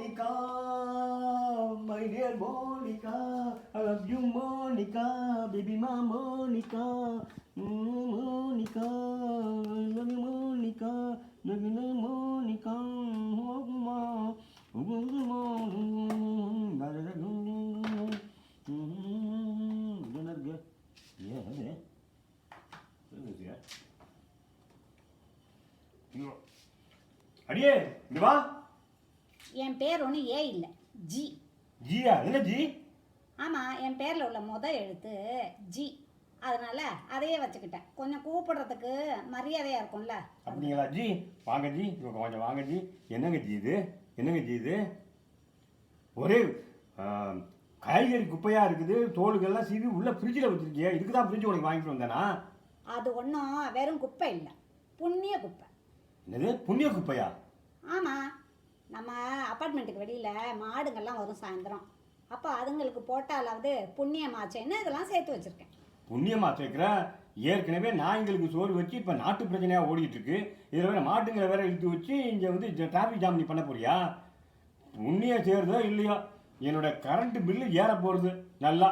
Monica, my dear Monica, I love you, Monica, baby, my Monica, mm, Monica, I love you, Monica, love you, Monica, oh, ma, oh, ma, da, da, da, da, ம், இது என்ன இருக்கு ஏன் அது என்ன இருக்கு? ஐயோ. அடியே இங்க வா என் பேர் ஒன்றும் ஏ இல்லை. ஜி. ஜியா? என்ன ஜி? ஆமாம் என் பேரில் உள்ள முத எழுத்து ஜி. அதனால் அதையே வச்சுக்கிட்டேன். கொஞ்சம் கூப்பிடுறதுக்கு மரியாதையாக இருக்கும்ல. அப்படிங்களா ஜி? வாங்க ஜி. கொஞ்சம் வாங்க ஜி. என்னங்க ஜி இது? என்னங்க ஜி இது? ஒரே காய்கறி குப்பையா இருக்குது. தோலுகள்லாம் சீவி உள்ள ஃப்ரிட்ஜில் வச்சிருக்கிய. இதுக்கு தான் ஃப்ரிட்ஜ் உனக்கு வாங்கிட்டு வந்தேனா? அது ஒன்றும் வெறும் குப்பை இல்லை. புண்ணிய குப்பை. என்னது? புண்ணிய குப்பையா? ஆமாம் நம்ம அப்பார்ட்மெண்ட்டுக்கு வெளியில் மாடுங்கள்லாம் வரும் சாயந்தரம். அப்போ அதுங்களுக்கு போட்டாலாவது புண்ணியமாச்சேன்னு இதெல்லாம் சேர்த்து வச்சுருக்கேன்? புண்ணியமா சேர்க்குற ஏற்கனவே நாய்ங்களுக்கு சோறு வச்சு இப்போ நாட்டு பிரச்சனையாக ஓடிட்டு இருக்கு இதில் வேறு மாட்டுங்களை வேற இழுத்து வச்சு இங்கே வந்து டிராஃபிக் ஜாம் நீ பண்ண போறியா? புண்ணியம் சேருதோ இல்லையோ? என்னோட கரண்ட் பில்லு ஏற போகிறது நல்லா